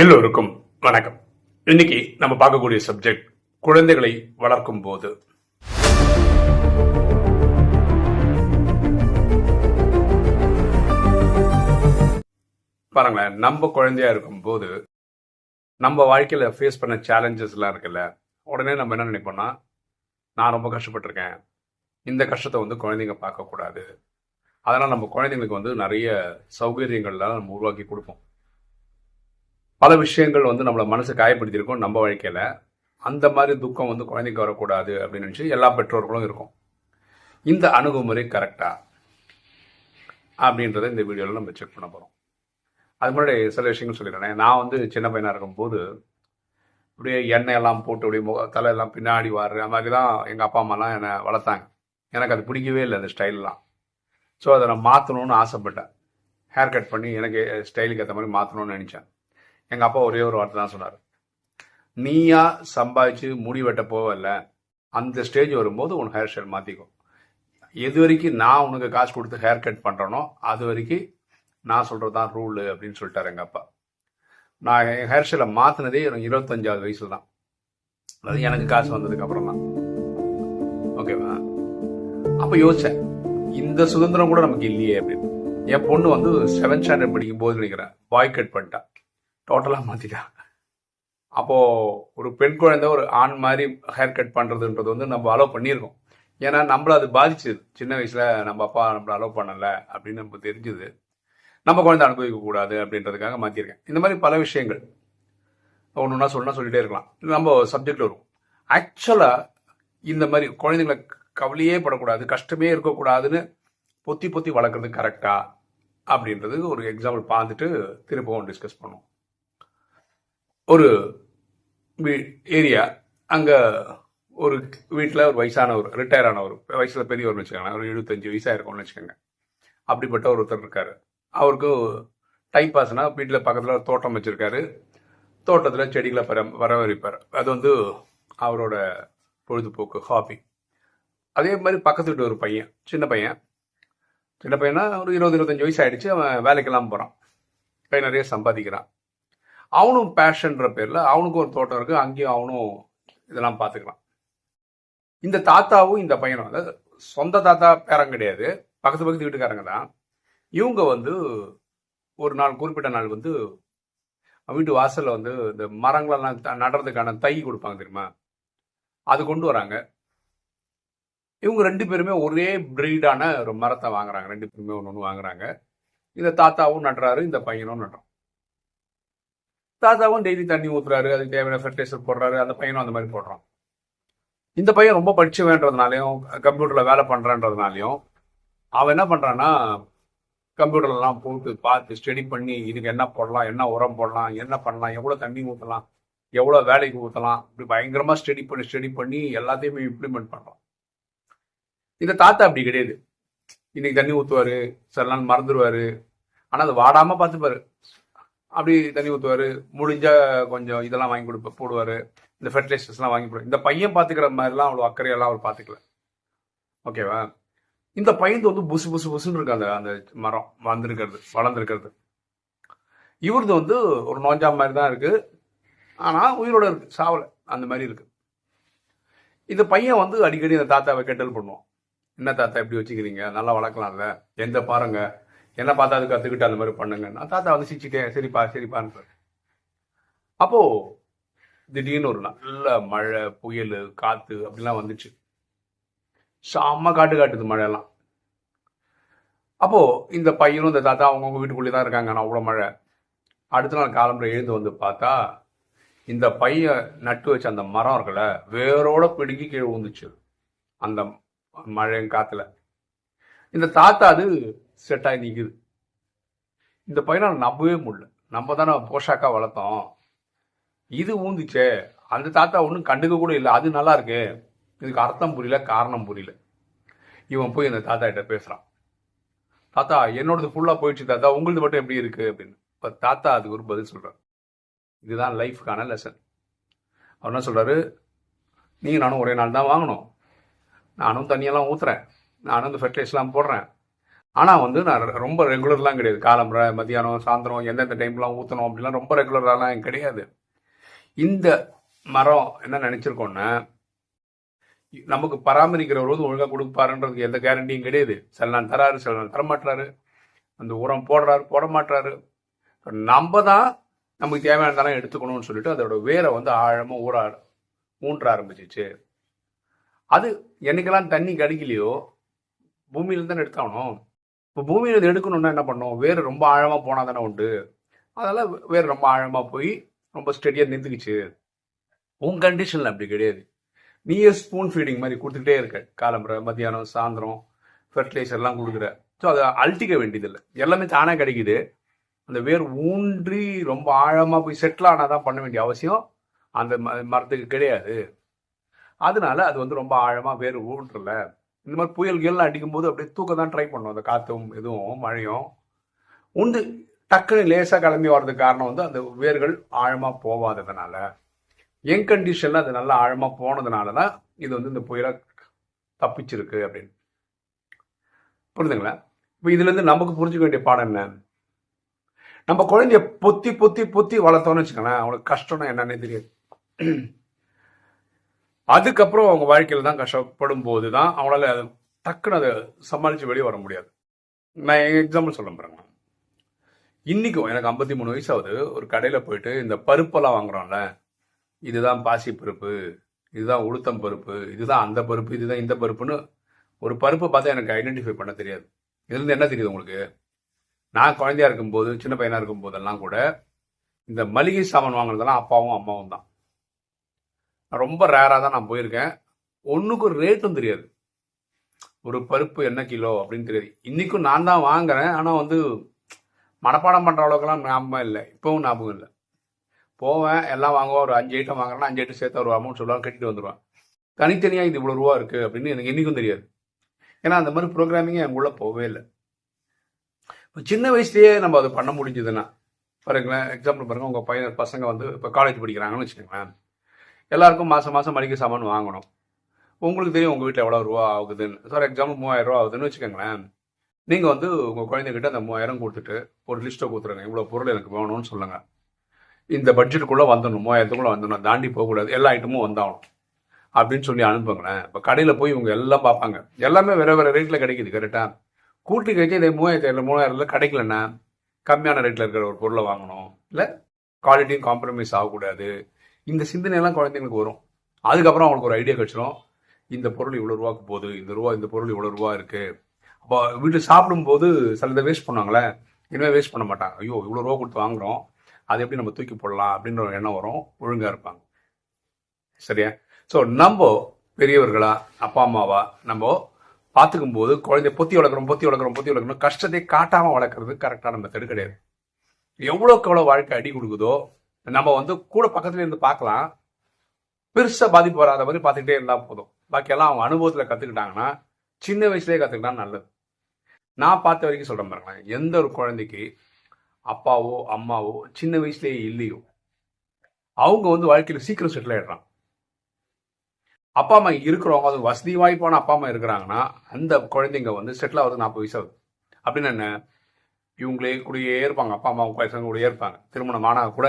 எல்லோருக்கும் வணக்கம். இன்னைக்கு நம்ம பார்க்கக்கூடிய சப்ஜெக்ட் குழந்தைகளை வளர்க்கும் போது. பாருங்களேன் நம்ம குழந்தையா இருக்கும்போது நம்ம வாழ்க்கையில ஃபேஸ் பண்ண சேலஞ்சஸ் எல்லாம் இருக்குல்ல உடனே நம்ம என்ன நினைப்போம்னா நான் ரொம்ப கஷ்டப்பட்டிருக்கேன். இந்த கஷ்டத்தை வந்து குழந்தைங்க பார்க்கக்கூடாது. அதனால் நம்ம குழந்தைங்களுக்கு வந்து நிறைய சௌகரியங்கள்லாம் நம்ம உருவாக்கி கொடுப்போம். பல விஷயங்கள் வந்து நம்மளை மனசு காயப்படுத்தியிருக்கோம் நம்ம வாழ்க்கையில். அந்த மாதிரி துக்கம் வந்து குழந்தைக்கு வரக்கூடாது அப்படின்னு நினச்சி எல்லா பெற்றோர்களும் இருக்கும். இந்த அணுகுமுறை கரெக்டா அப்படின்றத இந்த வீடியோவில் நம்ம செக் பண்ண போகிறோம் அது முன்னாடி சில விஷயங்கள் சொல்லிடுறேன். நான் வந்து சின்ன பையனாக இருக்கும்போது அப்படியே எண்ணெய் எல்லாம் போட்டு அப்படியே முக தலையெல்லாம் பின்னாடி வாடுற அந்த மாதிரி தான் எங்கள் அப்பா அம்மாலாம் என்னை வளர்த்தாங்க. எனக்கு அது பிடிக்கவே இல்லை அந்த ஸ்டைல்லாம் ஸோ அதை நான் மாற்றணும்னு ஆசைப்பட்டேன். ஹேர் கட் பண்ணி எனக்கு ஸ்டைலுக்கு ஏற்ற மாதிரி மாற்றணும்னு நினச்சேன். எங்கள் அப்பா ஒரே ஒரு வார்த்தை தான் சொன்னார். நீயா சம்பாதிச்சு முடி வெட்ட போவல அந்த ஸ்டேஜ் வரும்போது உன் ஹேர் ஸ்டைல் மாற்றிக்கோ எது வரைக்கும் நான் உனக்கு காசு கொடுத்து ஹேர் கட் பண்ணுறேனோ அது வரைக்கும் நான் சொல்கிறது தான் ரூலு அப்படின்னு சொல்லிட்டார் எங்கள் அப்பா. நான் என் ஹேர் ஸ்டைலை மாற்றினதே எனக்கு இருபத்தஞ்சாவது வயசுல தான் அது எனக்கு காசு வந்ததுக்கு அப்புறம் தான் ஓகேவா அப்போ யோசிச்சேன் இந்த சுதந்திரம் கூட நமக்கு இல்லையே அப்படின்னு. என் பொண்ணு வந்து செவன்த் ஸ்டாண்டர்ட் படிக்கும் போது நினைக்கிறேன் பாய் கட் பண்ணிட்டான் டோட்டலாக மாற்றிட்டா அப்போது ஒரு பெண் குழந்தை ஒரு ஆண் மாதிரி ஹேர் கட் பண்ணுறதுன்றது வந்து நம்ம அலோவ் பண்ணியிருக்கோம். ஏன்னா நம்மள அது பாதிச்சது. சின்ன வயசில் நம்ம அப்பா நம்மள அலோவ் பண்ணலை அப்படின்னு நமக்கு தெரிஞ்சுது. நம்ம குழந்தை அனுபவிக்கக்கூடாது அப்படின்றதுக்காக மாற்றிருக்கேன் இந்த மாதிரி பல விஷயங்கள். ஒன்று ஒன்றா சொல்லணும் சொல்லிகிட்டே இருக்கலாம். நம்ம சப்ஜெக்டில் வரும். ஆக்சுவலாக இந்த மாதிரி குழந்தைங்களை கவலையே படக்கூடாது கஷ்டமே இருக்கக்கூடாதுன்னு பொத்தி பொத்தி வளர்க்குறது கரெக்டாக அப்படின்றது ஒரு எக்ஸாம்பிள் பார்த்துட்டு திரும்பவும் டிஸ்கஸ் பண்ணுவோம். ஒரு ஏரியா. அங்கே ஒரு வீட்டில் ஒரு வயசானவர் ரிட்டையர் ஆனவர் வயசில் பெரியவர்னு வச்சுக்கோங்க ஒரு எழுபத்தஞ்சு வயசாக இருக்கும்னு வச்சுக்கோங்க. அப்படிப்பட்ட ஒருத்தர் இருக்கார். அவருக்கு டைம் பாஸ்னால் வீட்டில் பக்கத்தில் ஒரு தோட்டம் வச்சுருக்காரு. தோட்டத்தில் செடிகளை பர பராமரிப்பார் அது வந்து அவரோட பொழுதுபோக்கு ஹாபி அதே மாதிரி பக்கத்து வீட்டு ஒரு பையன் சின்ன பையன். சின்ன பையனா ஒரு இருபது இருபத்தஞ்சு வயசு ஆகிடுச்சு அவன் வேலைக்கெல்லாம் போகிறான் கை நிறைய சம்பாதிக்கிறான். அவனும் பேஷன்ற பேரில் அவனுக்கும் ஒரு தோட்டம் இருக்குது அங்கேயும் அவனும் இதெல்லாம் பார்த்துக்கலாம் இந்த தாத்தாவும் இந்த பையனும் அதாவது சொந்த தாத்தா பேரம் கிடையாது பக்கத்து பக்கத்து வீட்டுக்காரங்க தான். இவங்க வந்து ஒரு நாள் குறிப்பிட்ட நாள் வந்து வீட்டு வாசலில் வந்து இந்த மரங்களெல்லாம் நடுறதுக்கான தை கொடுப்பாங்க தெரியுமா? அது கொண்டு வராங்க. இவங்க ரெண்டு பேருமே ஒரே பிரீடான ஒரு மரத்தை வாங்குறாங்க. ரெண்டு பேருமே ஒன்று ஒன்று வாங்குறாங்க. இந்த தாத்தாவும் நடுறாரு இந்த பையனும் நடுறான். தாத்தாவும் டெய்லி தண்ணி ஊத்துறாரு அதுக்கு தேவையான ஃபெர்டிலைசர் போடுறாரு அந்த பையனும் அந்த மாதிரி போடுறான். இந்த பையன் ரொம்ப படிச்சவன்றதுனாலையும் கம்ப்யூட்டர்ல வேலை பண்றான்றதுனாலையும் அவன் என்ன பண்றான்னா கம்ப்யூட்டர்லாம் போட்டு பார்த்து ஸ்டடி பண்ணி இதுக்கு என்ன போடலாம் என்ன உரம் போடலாம் என்ன பண்ணலாம் எவ்வளோ தண்ணி ஊற்றலாம் எவ்வளோ வேலைக்கு ஊற்றலாம் இப்படி பயங்கரமா ஸ்டடி பண்ணி ஸ்டடி பண்ணி எல்லாத்தையுமே இம்ப்ளிமெண்ட் பண்றான். இந்த தாத்தா அப்படி கிடையாது. இன்னைக்கு தண்ணி ஊற்றுவாரு சில நாள் மறந்துடுவாரு ஆனால் அது வாடாம பார்த்துப்பாரு. அப்படி தண்ணி ஊற்றுவாரு முடிஞ்சா கொஞ்சம் இதெல்லாம் வாங்கி கொடுப்ப போடுவார். இந்த ஃபெர்டிலைசர்ஸ்லாம் வாங்கி போடுவாரு இந்த பையன் பார்த்துக்கிற மாதிரிலாம் அவ்வளோ அக்கறையெல்லாம் அவர் பார்த்துக்கல ஓகேவா இந்த பையன் வந்து புசு புசு புசுன்னு இருக்கு அந்த அந்த மரம் வந்திருக்கிறது வளர்ந்துருக்கிறது. இவரது வந்து ஒரு நோஞ்சா மாதிரி தான் இருக்கு. ஆனால் உயிரோட இருக்கு சாவலை. அந்த மாதிரி இருக்கு. இந்த பையன் வந்து அடிக்கடி அந்த தாத்தாவை கெட்டல் பண்ணுவோம் என்ன தாத்தா இப்படி வச்சுக்கிறீங்க? நல்லா வளர்க்கலாம்ல? எந்த பாருங்க? என்ன பார்த்தா அது கற்றுக்கிட்டு அந்த மாதிரி பண்ணுங்க. நான் தாத்தா வந்து சிரிச்சிட்டேன் சரிப்பா சரிப்பான்னு அப்போ திடீர்னு ஒரு நல்ல மழை புயல் காத்து அப்படிலாம் வந்துச்சு. செம்ம காட்டு காட்டுது மழையெல்லாம். அப்போது இந்த பையனும் இந்த தாத்தா அவங்கவுங்க வீட்டுக்குள்ளே தான் இருக்காங்க. நான் அவ்வளோ மழை. அடுத்த நாள் காலம்புரை எழுந்து வந்து பார்த்தா இந்த பையன் நட்டு வச்ச அந்த மரம் இருக்குல்ல வேரோட பிடுங்கி கீழே விழுந்துச்சு. அந்த மழை காற்றுல இந்த தாத்தா அது செட் ஆகி நிற்குது இந்த பையனை நம்பவே முடியல. நம்ம தானே போஷாக்காக வளர்த்தோம். இது ஊந்துச்சே. அந்த தாத்தா ஒன்றும் கண்டுக்க கூட இல்லை. அது நல்லா இருக்கு. இதுக்கு அர்த்தம் புரியல காரணம் புரியல. இவன் போய் அந்த தாத்தா கிட்ட பேசுகிறான் தாத்தா என்னோடது ஃபுல்லாக போயிடுச்சு தாத்தா. உங்களது மட்டும் எப்படி இருக்கு அப்படின்னு. இப்போ தாத்தா அதுக்கு ஒரு பதில் சொல்கிறார் இதுதான் லைஃப்க்கான லெசன் அவர் என்ன சொல்கிறாரு நீங்கள் நானும் ஒரே நாள் தான் வாங்கணும். நானும் தண்ணியெல்லாம் ஊற்றுறேன் நானும் இந்த ஃபெர்டிலைஸ்லாம் போடுறேன். ஆனால் வந்து நான் ரொம்ப ரெகுலர்லாம் கிடையாது. காலம்புரை மத்தியானம் சாயந்தரம் எந்தெந்த டைம்லாம் ஊற்றணும் அப்படிலாம் ரொம்ப ரெகுலராலாம் கிடையாது. இந்த மரம் என்ன நினச்சிருக்கோன்னா நமக்கு பராமரிக்கிறவர் வந்து ஒழுங்காக கொடுப்பாருன்றதுக்கு எந்த கேரண்டியும் கிடையாது. சில நாள் தராரு சில நாள் தரமாட்டுறாரு அந்த உரம் போடுறாரு போட மாட்டுறாரு நம்ம தான் நமக்கு தேவையானதெல்லாம் எடுத்துக்கணும்னு சொல்லிட்டு அதோட வேரை வந்து ஆழமாக ஊற ஊன்ற ஆரம்பிச்சிச்சு. அது என்னைக்கெல்லாம் தண்ணி கிடைக்கலையோ பூமியிலேருந்து தானே எடுத்தாகணும்? இப்போ பூமியில் இருந்து எடுக்கணும்னா என்ன பண்ணும் வேர் ரொம்ப ஆழமாக போனால் தானே உண்டு. அதனால் வேர் ரொம்ப ஆழமாக போய் ரொம்ப ஸ்டெடியாக நின்றுக்குச்சு. உன் கண்டிஷனில் அப்படி கிடையாது. நீயே ஸ்பூன் ஃபீடிங் மாதிரி கொடுத்துக்கிட்டே இருக்க? காலம்பரை மத்தியானம் சாயந்தரம் ஃபெர்டிலைசர்லாம் கொடுக்குற. ஸோ அதை அழட்டிக்க வேண்டியதில்லை. எல்லாமே தானாக கிடைக்குது. அந்த வேர் ஊன்றி ரொம்ப ஆழமாக போய் செட்டில் ஆனால் தான் பண்ண வேண்டிய அவசியம். அந்த ம- மரத்துக்கு கிடையாது. அதனால அது வந்து ரொம்ப ஆழமாக வேர் ஊன்றல. இந்த மாதிரி புயல் கியல்லாம் அடிக்கும்போது அப்படியே தூக்க தான் ட்ரை பண்ணும். அந்த காற்றும் இதுவும் மழையும். உண்டு. டக்குன்னு லேசாக கிளம்பி வர்றதுக்கு காரணம் வந்து அந்த வேர்கள் ஆழமாக போகாததுனால என் கண்டிஷனில் அது நல்லா ஆழமாக போனதுனால தான் இது வந்து இந்த புயலை தப்பிச்சிருக்கு அப்படின்னு. புரியுதுங்களா இப்போ இதுலேருந்து நமக்கு புரிஞ்சுக்க வேண்டிய பாடம் என்ன? நம்ம குழந்தைய பொத்தி பொத்தி பொத்தி வளர்த்தோன்னு வச்சுக்கோங்களேன் அவனுக்கு கஷ்டம்னா என்னன்னே தெரியாது. அதுக்கப்புறம் அவங்க வாழ்க்கையில் தான் கஷ்டப்படும் போது தான் அவங்களால அதை டக்குன்னு அதை சமாளித்து வெளியே வர முடியாது. நான் எக்ஸாம்பிள் சொல்ல பாருங்க. இன்றைக்கும் எனக்கு ஐம்பத்தி மூணு வயசாவது ஒரு கடையில் போயிட்டு இந்த பருப்பெல்லாம் வாங்குறோம்ல இதுதான் பாசி பருப்பு இதுதான் உளுத்தம் பருப்பு இதுதான் அந்த பருப்பு இதுதான் இந்த பருப்புன்னு ஒரு பருப்பை பார்த்தா எனக்கு ஐடென்டிஃபை பண்ண தெரியாது. இதுலேருந்து என்ன தெரியுது உங்களுக்கு? நான் குழந்தையா இருக்கும்போது சின்ன பையனாக இருக்கும் போதெல்லாம் கூட இந்த மளிகை சாமான் வாங்குறதெல்லாம் அப்பாவும் அம்மாவும் தான். ரொம்ப ரேராக தான் நான் போயிருக்கேன். ஒன்றுக்கு ஒரு ரேட்டும் தெரியாது. ஒரு பருப்பு என்ன கிலோ அப்படின்னு தெரியாது. இன்றைக்கும் நான் தான் வாங்குறேன். ஆனால் வந்து மனப்பாடம் பண்ணுற அளவுக்குலாம் ஞாபகம் இல்லை. இப்போவும் ஞாபகம் இல்லை. போவேன். எல்லாம் வாங்குவோம். ஒரு அஞ்சு ஐட்டம் வாங்குறேன்னா அஞ்சு ஐட்டம் சேர்த்து ஒரு அமௌண்ட் சொல்லுவாங்க. கட்டிட்டு வந்துடுவேன் தனித்தனியாக இது இவ்வளோ ரூபா இருக்குது அப்படின்னு எனக்கு இன்றைக்கும் தெரியாது. ஏன்னா அந்த மாதிரி ப்ரோக்ராமிங்கே எங்களுக்குள்ள போகவே இல்லை. இப்போ சின்ன வயசுலேயே நம்ம அதை பண்ண முடிஞ்சதுன்னா பாருங்களேன் எக்ஸாம்பிள் பாருங்க. உங்கள் பையன் பசங்க வந்து இப்போ காலேஜ் படிக்கிறாங்கன்னு வச்சுக்கோங்களேன். எல்லாருக்கும் மாதம் மாதம் மளிகை சாமான் வாங்கணும். உங்களுக்கு தெரியும் உங்கள் வீட்டில் எவ்வளோ ரூபா ஆகுதுன்னு. ஃபார் எக்ஸாம்பிள் மூவாயிரம் ரூபா ஆகுதுன்னு வச்சுக்கோங்களேன். நீங்கள் வந்து உங்கள் குழந்தைகிட்ட அந்த மூவாயிரம் கொடுத்துட்டு ஒரு லிஸ்ட்டை கொடுத்துருங்க. இவ்வளோ பொருள் எனக்கு வேணும்னு சொல்லுங்கள் இந்த பட்ஜெட்டுக்குள்ளே வந்துடணும். மூவாயிரத்துக்குள்ளே வந்துடணும். தாண்டி போகக்கூடாது. எல்லா ஐட்டமும் வந்தாகணும். அப்படின்னு சொல்லி அனுப்புங்களேன். இப்போ கடையில் போய் இவங்க எல்லாம் பார்ப்பாங்க. எல்லாமே வேறு வேறு ரேட்டில் கிடைக்குது கரெக்டாக கூட்டி கழிச்சு இந்த மூவாயிரத்தி ஐநூறு மூவாயிரம்ல கிடைக்கலன்னா கம்மியான ரேட்டில் இருக்கிற ஒரு பொருளை வாங்கணும். இல்லை குவாலிட்டியும் காம்ப்ரமைஸ் ஆகக்கூடாது. இந்த சிந்தனையெல்லாம் குழந்தைங்களுக்கு வரும். அதுக்கப்புறம் அவங்களுக்கு ஒரு ஐடியா கிடைச்சிடும் இந்த பொருள் இவ்வளோ ரூபாக்கு போகுது இந்த ரூபா இந்த பொருள் இவ்வளோ ரூபா இருக்கு. அப்போ வீட்டில் சாப்பிடும்போது சில இதை வேஸ்ட் பண்ணுவாங்களே இனிமேல் வேஸ்ட் பண்ண மாட்டாங்க. ஐயோ இவ்வளோ ரூபா கொடுத்து வாங்குறோம் அதை எப்படி நம்ம தூக்கி போடலாம் அப்படின்ற ஒரு எண்ணம் வரும். ஒழுங்காக இருப்பாங்க. சரியா? ஸோ நம்ம பெரியவர்களா அப்பா அம்மாவா நம்ம பார்த்துக்கும் போது குழந்தைய பொத்தி வளர்க்குறோம் பொத்தி வளர்க்குறோம் பொத்தி வளர்க்குறோம் கஷ்டத்தை காட்டாமல் வளர்க்குறது கரெக்டான மெத்தடு கிடையாது. எவ்வளோக்கு எவ்வளோ வாழ்க்கை அடி கொடுக்குதோ நம்ம வந்து கூட பக்கத்துல இருந்து பார்க்கலாம். பெருசாக பாதிப்பு வராத மாதிரி பார்த்துக்கிட்டே இருந்தால் போதும். பாக்கியெல்லாம் அவங்க அனுபவத்தில் கற்றுக்கிட்டாங்கன்னா சின்ன வயசுலேயே கற்றுக்கிட்டா நல்லது. நான் பார்த்த வரைக்கும் சொல்கிறேன் பாருங்களேன் எந்த ஒரு குழந்தைக்கு அப்பாவோ அம்மாவோ சின்ன வயசுலேயே இல்லையோ அவங்க வந்து வாழ்க்கையில் சீக்கிரம் செட்டில் ஆகிடுறான் அப்பா அம்மா இருக்கிறவங்க அது வசதி வாய்ப்பான அப்பா அம்மா இருக்கிறாங்கன்னா அந்த குழந்தைங்க வந்து செட்டில் ஆகுது நாற்பது வயசு ஆகுது. அப்படின்னு என்ன? இவங்களே கூடயே இருப்பாங்க. அப்பா அம்மா பசங்க கூடயே இருப்பாங்க. திருமணம் ஆனால் கூட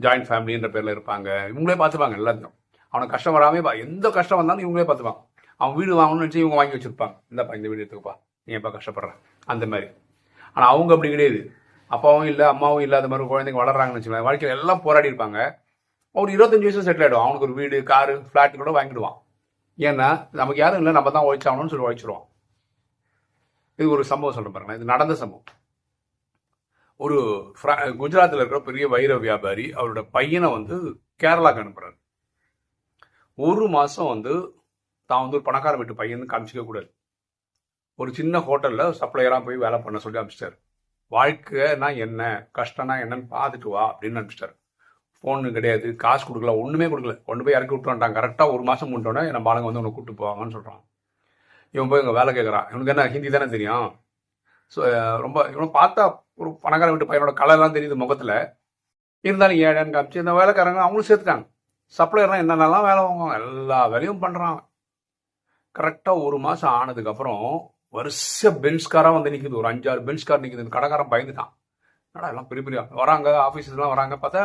ஜாயிண்ட் ஃபேமிலின்ற பேரில் இருப்பாங்க. இவங்களே பார்த்துப்பாங்க எல்லாத்தையும். அவனுக்கு கஷ்டம் வராமே பா எந்த கஷ்டம் வந்தாலும் இவங்களே பார்த்துப்பாங்க. அவன் வீடு வாங்கணும்னு நினச்சி இவங்க வாங்கி வச்சுருப்பாங்க. இந்தப்பா இந்த வீடு எடுத்துக்கப்பா. நீ எப்போ கஷ்டப்படுற? அந்த மாதிரி. ஆனால் அவங்க அப்படி கிடையாது. அப்பாவும் இல்லை அம்மாவும் இல்லாத மாதிரி குழந்தைங்க வளர்றாங்கன்னு வச்சுக்கோங்க வாழ்க்கையில் எல்லாம் போராடி இருப்பாங்க. ஒரு இருபத்தஞ்சு வயசு செட்டில் ஆகிடும் அவனுக்கு ஒரு வீடு காரு ஃப்ளாட்டு கூட வாங்கிடுவான். ஏன்னா நமக்கு யாரும் இல்லை நம்ம தான் உழைச்சாகணும்னு சொல்லி உழைச்சிருவோம். இது ஒரு சம்பவம் சொல்றேன் பாருங்களேன். இது நடந்த சம்பவம். ஒரு ஃப்ரா- குஜராத்தில் இருக்கிற பெரிய வைர வியாபாரி அவரோட பையனை வந்து கேரளாக்கு அனுப்புறாரு. ஒரு மாதம் வந்து தான் வந்து ஒரு பணக்கார வீட்டு பையன் காமிச்சிக்க கூடாது. ஒரு சின்ன ஹோட்டலில் சப்ளையராக போய் வேலை பண்ண சொல்லி அனுப்பிச்சிட்டாரு. வாழ்க்கைனா என்ன கஷ்டம்னா என்னன்னு பார்த்துட்டு வா அப்படின்னு அனுப்பிச்சிட்டாரு. ஃபோனு கிடையாது காசு கொடுக்கல ஒன்றுமே கொடுக்கல. கொண்டு போய் இறக்கி விட்டு கரெக்டாக ஒரு மாதம் முன்னோடனே நம்ம ஆளுங்க வந்து உன்னை கூப்பிட்டு போவாங்கன்னு சொல்கிறான் இவன் போய் இங்கே வேலை கேட்குறான் இவனுக்கு என்ன ஹிந்தி தானே தெரியும்? ஸோ eh, ரொம்ப இவனை பார்த்தா ஒரு பணக்கார வீட்டு பையனோட கலர்லாம் தெரியுது முகத்தில். இருந்தாலும் ஏழான்னு காமிச்சு இந்த வேலைக்காரங்க அவங்களும் சேர்த்துட்டாங்க. சப்ளையர்லாம் என்னென்னலாம் வேலை வாங்குவாங்க? எல்லா வேலையும் பண்ணுறாங்க கரெக்டாக ஒரு மாதம் ஆனதுக்கப்புறம் வருஷ பென்ஸ்காராக வந்து நிற்குது ஒரு அஞ்சாறு பென்ஸ்கார் நிற்குது இந்த கடைக்காரன் பயந்துட்டான். என்னடா எல்லாம் பெரிய பெரிய வராங்க ஆஃபீஸர்ஸ்லாம் வராங்க. பார்த்தா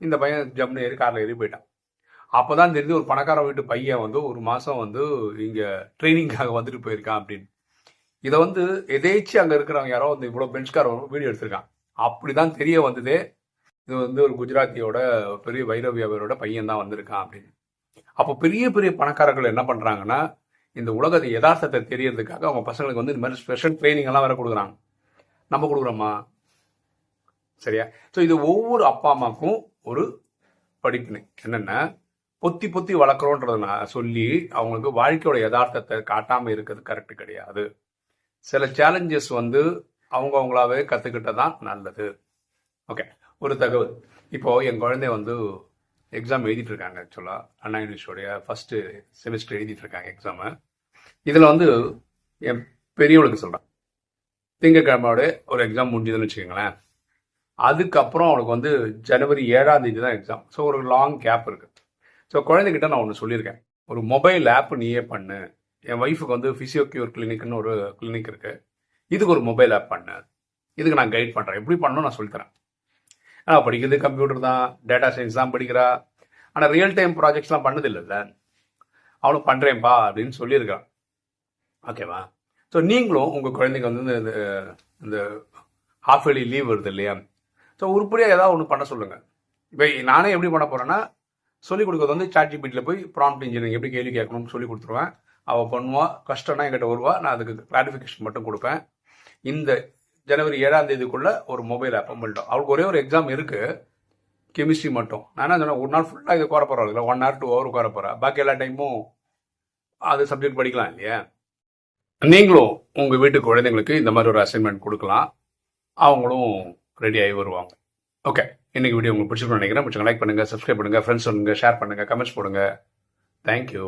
இந்த பையன் ஜம்னு ஏறி காரில் ஏறி போயிட்டான். அப்போதான் தெரிஞ்சு ஒரு பணக்கார வீட்டு பையன் வந்து ஒரு மாதம் வந்து இங்கே ட்ரைனிங்காக வந்துட்டு போயிருக்கான் அப்படின்னு. இதை வந்து எதேச்சு அங்கே இருக்கிறவங்க யாரோ வந்து இவ்வளோ பென்ஸ்கார் வீடியோ எடுத்திருக்கான். அப்படிதான் தெரிய வந்ததே. இது வந்து ஒரு குஜராத்தியோட பெரிய வைரவியாவரோட பையன் தான் வந்திருக்கான் அப்படின்னு. அப்போ பெரிய பெரிய பணக்காரர்கள் என்ன பண்ணுறாங்கன்னா இந்த உலகத்தை யதார்த்தத்தை தெரியறதுக்காக அவங்க பசங்களுக்கு வந்து இந்த மாதிரி ஸ்பெஷல் ட்ரைனிங் எல்லாம் வேற கொடுக்குறாங்க. நம்ம கொடுக்குறோமா? சரியா? ஸோ இது ஒவ்வொரு அப்பா அம்மாவுக்கும் ஒரு படிப்பினை. என்னென்ன பொத்தி பொத்தி வளர்க்குறோன்றத நான் சொல்லி அவங்களுக்கு வாழ்க்கையோட யதார்த்தத்தை காட்டாமல் இருக்கிறது கரெக்ட் கிடையாது. சில சேலஞ்சஸ் வந்து அவங்கவுங்களாவே கற்றுக்கிட்ட தான் நல்லது. ஓகே ஒரு தகவல். இப்போது என் குழந்தை வந்து எக்ஸாம் எழுதிட்டு இருக்காங்க ஆக்சுவலாக அண்ணா யூனிவர்சிட்டியோடைய ஃபஸ்ட்டு செமிஸ்டர் எழுதிட்டு இருக்காங்க எக்ஸாமு இதில் வந்து என் பெரியவளுக்கு சொல்கிறேன் திங்கக்கிழமையோட ஒரு எக்ஸாம் முடிஞ்சதுன்னு வச்சுக்கோங்களேன். அதுக்கப்புறம் அவனுக்கு வந்து ஜனவரி ஏழாம் தேதி தான் எக்ஸாம் ஸோ ஒரு லாங் கேப் இருக்குது ஸோ குழந்தைகிட்ட நான் ஒன்று சொல்லியிருக்கேன். ஒரு மொபைல் ஆப் நீயே பண்ணு. என் ஒய்ஃபுக்கு வந்து ஃபிசியோக்யூர் கிளினிக்னு ஒரு கிளினிக் இருக்குது இதுக்கு ஒரு மொபைல் ஆப் பண்ணேன் இதுக்கு நான் கைட் பண்ணுறேன் எப்படி பண்ணணும் நான் சொல்லித்தரேன் ஆனால் படிக்கிறது கம்ப்யூட்டர் தான். டேட்டா சயின்ஸ் தான் படிக்கிறா. ஆனால் ரியல் டைம் ப்ராஜெக்ட்ஸ்லாம் பண்ணதில்லைல்ல. அவனும் பண்ணுறேன்ப்பா அப்படின்னு சொல்லியிருக்கான் ஓகேவா ஸோ நீங்களும் உங்கள் குழந்தைங்க வந்து இந்த- இந்த ஹாஃப் இயர்லி லீவ் வருது இல்லையா? ஸோ உருப்படியாக ஏதாவது ஒன்று பண்ண சொல்லுங்கள் இப்போ நானே எப்படி பண்ண போகிறேன்னா சொல்லிக் கொடுக்கறது வந்து சாட் ஜிபிட்டியில் போய் ப்ராம்ப்ட் இன்ஜினியரிங் எப்படி கேள்வி கேட்கணும்னு சொல்லி கொடுத்துருவேன். அவள் பண்ணுவாள் கஷ்டம்னா என்கிட்ட வருவா நான் அதுக்கு கிளாரிஃபிகேஷன் மட்டும் கொடுப்பேன். இந்த ஜனவரி ஏழாம் தேதிக்குள்ள ஒரு மொபைல் ஆப் பண்ணிட்டோம் அவளுக்கு ஒரே ஒரு எக்ஸாம் இருக்கு கெமிஸ்ட்ரி மட்டும். நான் என்ன சொன்னேன் ஒரு நாள் ஃபுல்லாக இது குறை போகிறோம் இல்லை ஒன் ஹவர் டூ ஹவர் குறை போகிறா பாக்கி எல்லா டைமும் அது சப்ஜெக்ட் படிக்கலாம் இல்லையா? நீங்களும் உங்கள் வீட்டு குழந்தைங்களுக்கு இந்த மாதிரி ஒரு அசைன்மெண்ட் கொடுக்கலாம். அவங்களும் ரெடியாகி வருவாங்க. ஓகே இன்னைக்கு வீடியோ உங்களுக்கு பிடிச்சிருக்கணும்னு நினைக்கிறேன். பிடிச்சிங்க லைக் பண்ணுங்கள் சப்ஸ்கிரைப் பண்ணுங்கள் ஃப்ரெண்ட்ஸ் சொல்லுங்கள் ஷேர் பண்ணுங்கள் கமெண்ட்ஸ் போடுங்க. தேங்க்யூ